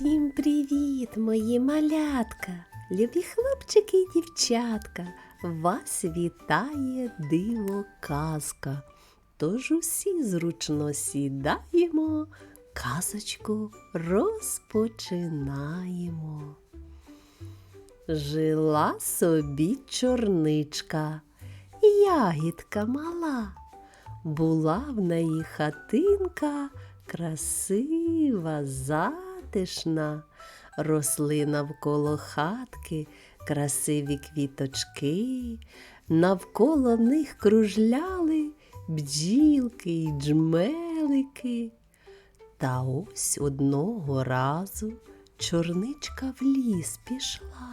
Всім привіт, мої малятка, любі хлопчики і дівчатка. Вас вітає диво казка. Тож усі зручно сідаємо, казочку розпочинаємо. Жила собі чорничка, ягідка мала. Була в неї хатинка красива, затишна, росли навколо хатки красиві квіточки, навколо них кружляли бджілки й джмелики. Та ось одного разу чорничка в ліс пішла,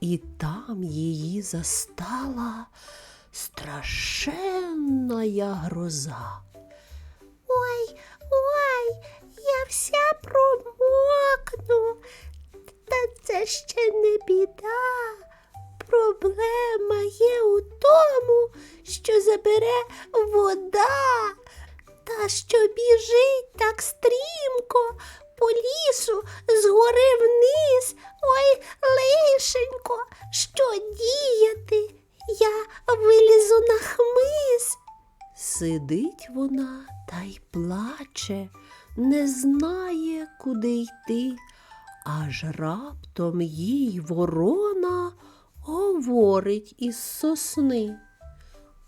і там її застала страшенна гроза. Ой, ой, я вся промокну. Та це ще не біда. Проблема є у тому, що забере вода, та що біжить так стрімко по лісу згори вниз. Ой, лишенько, що діяти? Я вилізу на хмиз. Сидить вона та й плаче, не знає, куди йти, аж раптом їй ворона говорить із сосни.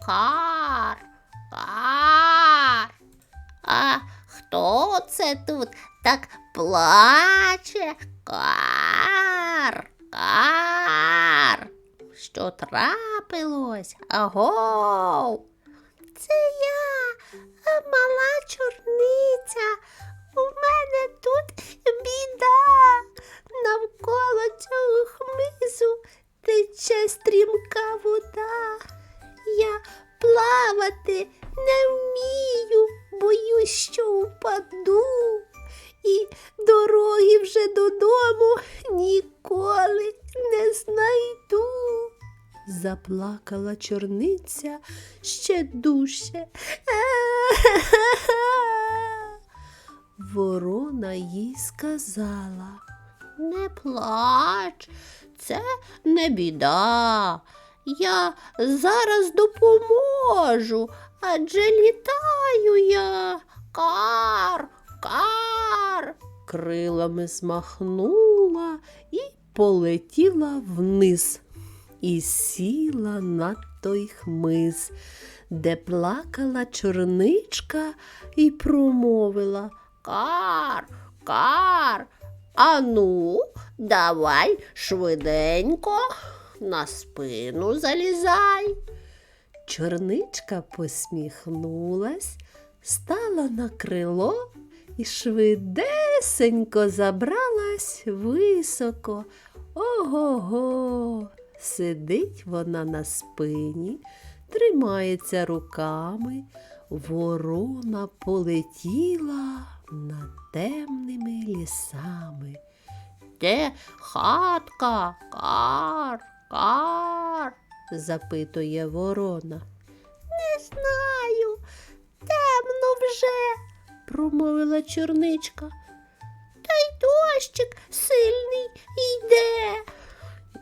Кар, кар. А хто це тут так плаче? Кар, кар. Що трапилось? Агов. Це я, мала чорниця. У мене тут біда. Навколо цього хмизу тече стрімка вода. Я плавати не вмію, боюсь, що упаду. І дороги вже додому ніколи не знайду. Заплакала чорниця ще дужче. Ворона їй сказала. Не плач, це не біда. Я зараз допоможу, адже літаю я. Кар, кар. крилами змахнула і полетіла вниз, і сіла на той хмиз, де плакала чорничка і промовила. Кар, кар. Ану, давай швиденько на спину залізай. Чорничка посміхнулась, стала на крило і швидесенько забралась високо. Ого-го. Сидить вона на спині, тримається руками, ворона полетіла над темними лісами. Де хатка? Кар, кар. запитує ворона. Не знаю, темно вже, Промовила чорничка. та й дощик сильний йде.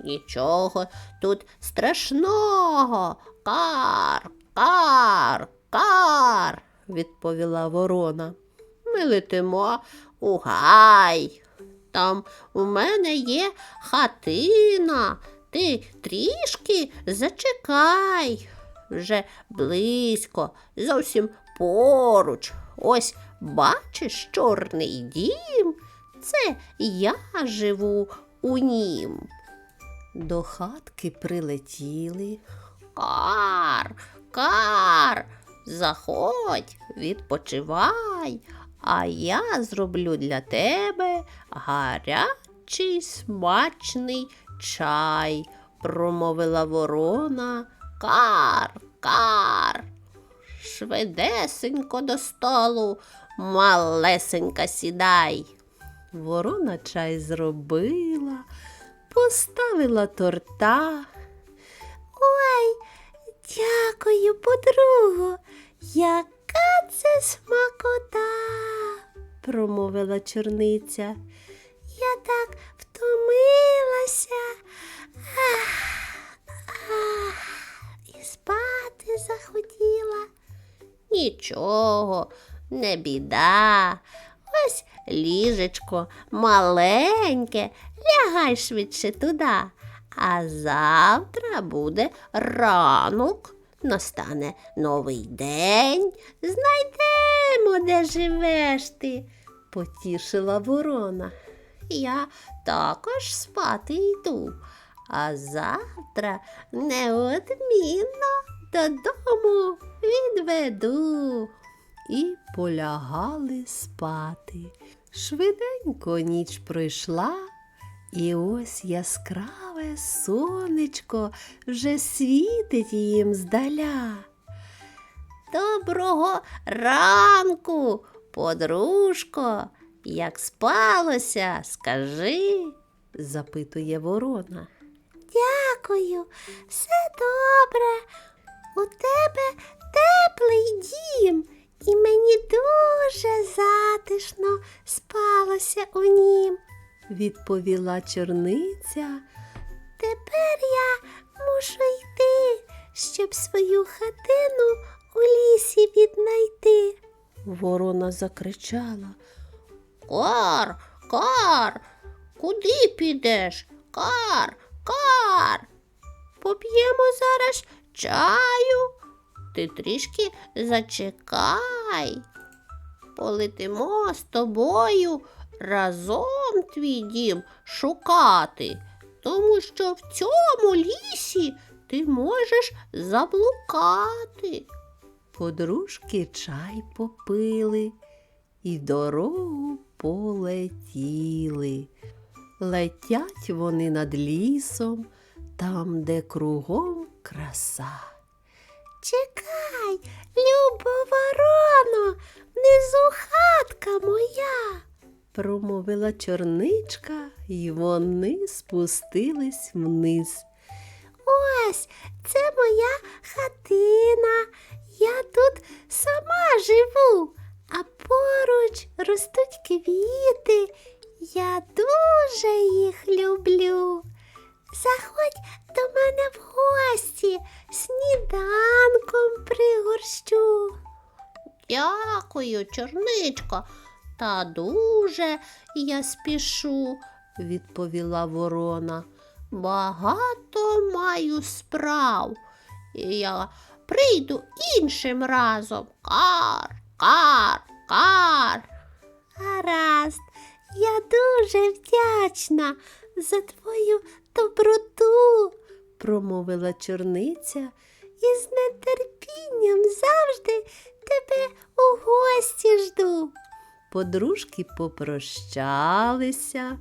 Нічого тут страшного. Кар, кар, кар, відповіла ворона. Ми летимо у гай. Там у мене є хатина. Ти трішки зачекай. Вже близько, зовсім поруч. Ось бачиш чорний дім. Це я живу у нім. До хатки прилетіли, Кар, кар, заходь, відпочивай, а я зроблю для тебе гарячий смачний чай, промовила ворона. Кар, кар. Швидесенько до столу, малесенька сідай. ворона чай зробила, поставила торта. Ой, дякую, подруго. Яка це смакота. промовила чорниця. Я так втомилася. І спати захотіла. Нічого, не біда. Ось ліжечко маленьке, лягай швидше туди. А завтра буде ранок, настане новий день. Знайдемо, де живеш ти, потішила ворона. Я також спати йду, а завтра неодмінно додому відведу. І полягали спати. Швиденько ніч пройшла, і ось яскраве сонечко вже світить їм здаля. Доброго ранку, подружко, як спалося, скажи, запитує ворона. Дякую, все добре. У тебе теплий дім, і мені дуже затишно спалося у нім. Відповіла чорниця. Тепер я мушу йти, щоб свою хатину у лісі віднайти. Ворона закричала. Кар, кар, куди підеш? Кар, кар. Поп'ємо зараз чаю. Ти трішки зачекай. Полетимо з тобою разом твій дім шукати, тому що в цьому лісі ти можеш заблукати. Подружки чай попили і дорогу полетіли. Летять вони над лісом, там, де кругом краса. Чекай, любо вороно, внизу хатка моя. Промовила чорничка, і вони спустились вниз. Ось це моя хатина. Я тут сама живу, а поруч ростуть квіти. Я дуже їх люблю. Заходь до мене в гості, сніданком пригорщу. Дякую, чорничко, та дуже я спішу, відповіла ворона. Багато маю справ. Я прийду іншим разом. Кар, кар, кар. Гаразд, я дуже вдячна за твою доброту, промовила чорниця. і з нетерпінням завжди тебе у гості жду. Подружки попрощалися.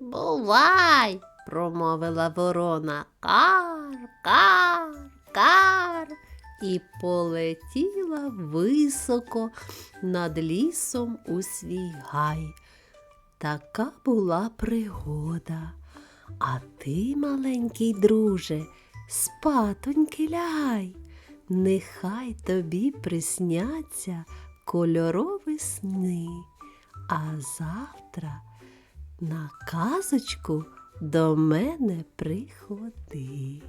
Бувай, промовила ворона. Кар, кар, кар. І полетіла високо над лісом у свій гай. Така була пригода. А ти, маленький друже, спатоньки лягай. Нехай тобі присняться кольорові сни, а завтра на казочку до мене приходи.